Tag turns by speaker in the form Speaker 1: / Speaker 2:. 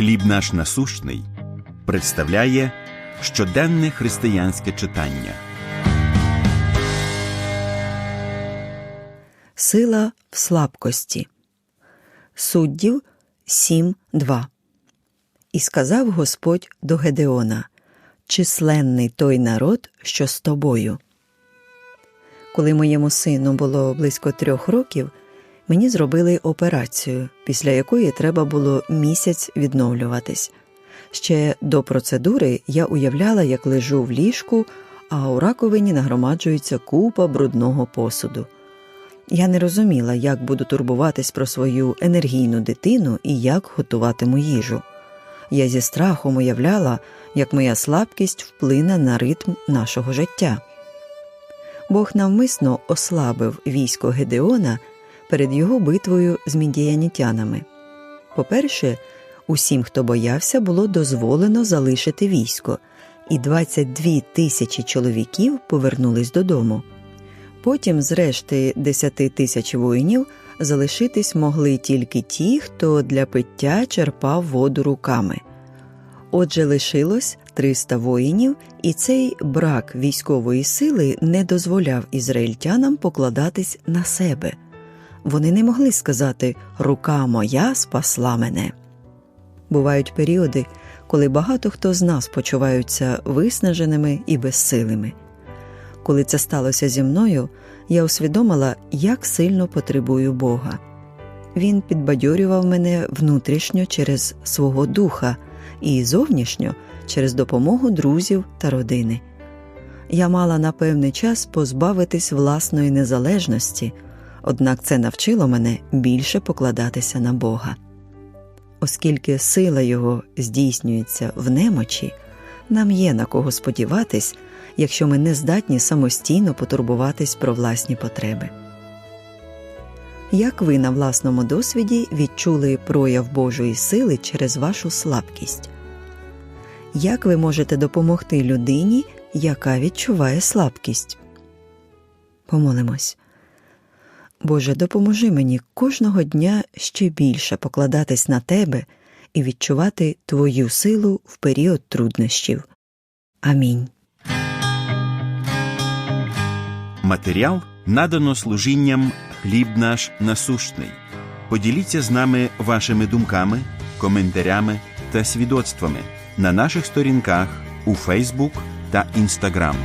Speaker 1: Хліб наш насущний представляє щоденне християнське читання.
Speaker 2: Сила в слабкості. Суддів 7.2 І сказав Господь до Гедеона Численний той народ, що з тобою. Коли моєму сину було близько трьох років, мені зробили операцію, після якої треба було місяць відновлюватись. Ще до процедури я уявляла, як лежу в ліжку, а у раковині нагромаджується купа брудного посуду. Я не розуміла, як буду турбуватись про свою енергійну дитину і як готуватиму їжу. Я зі страхом уявляла, як моя слабкість вплине на ритм нашого життя. Бог навмисно ослабив військо Гедеона перед його битвою з мідіянітянами. По-перше, усім, хто боявся, було дозволено залишити військо, і 22 тисячі чоловіків повернулись додому. Потім, з решти 10 тисяч воїнів, залишитись могли тільки ті, хто для пиття черпав воду руками. Отже, лишилось 300 воїнів, і цей брак військової сили не дозволяв ізраїльтянам покладатись на себе. Вони не могли сказати Рука моя спасла мене. Бувають періоди, коли багато хто з нас почуваються виснаженими і безсилими. Коли це сталося зі мною, я усвідомила, як сильно потребую Бога. Він підбадьорював мене внутрішньо через свого духа і зовнішньо через допомогу друзів та родини. Я мала на певний час позбавитись власної незалежності, однак це навчило мене більше покладатися на Бога. Оскільки сила Його здійснюється в немочі, нам є на кого сподіватись, якщо ми не здатні самостійно потурбуватись про власні потреби. Як ви на власному досвіді відчули прояв Божої сили через вашу слабкість? Як ви можете допомогти людині, яка відчуває слабкість? Помолимось. Боже, допоможи мені кожного дня ще більше покладатись на Тебе і відчувати Твою силу в період труднощів. Амінь.
Speaker 1: Матеріал надано служінням Хліб наш насущний. Поділіться з нами вашими думками, коментарями та свідоцтвами на наших сторінках у Фейсбук та Інстаграм.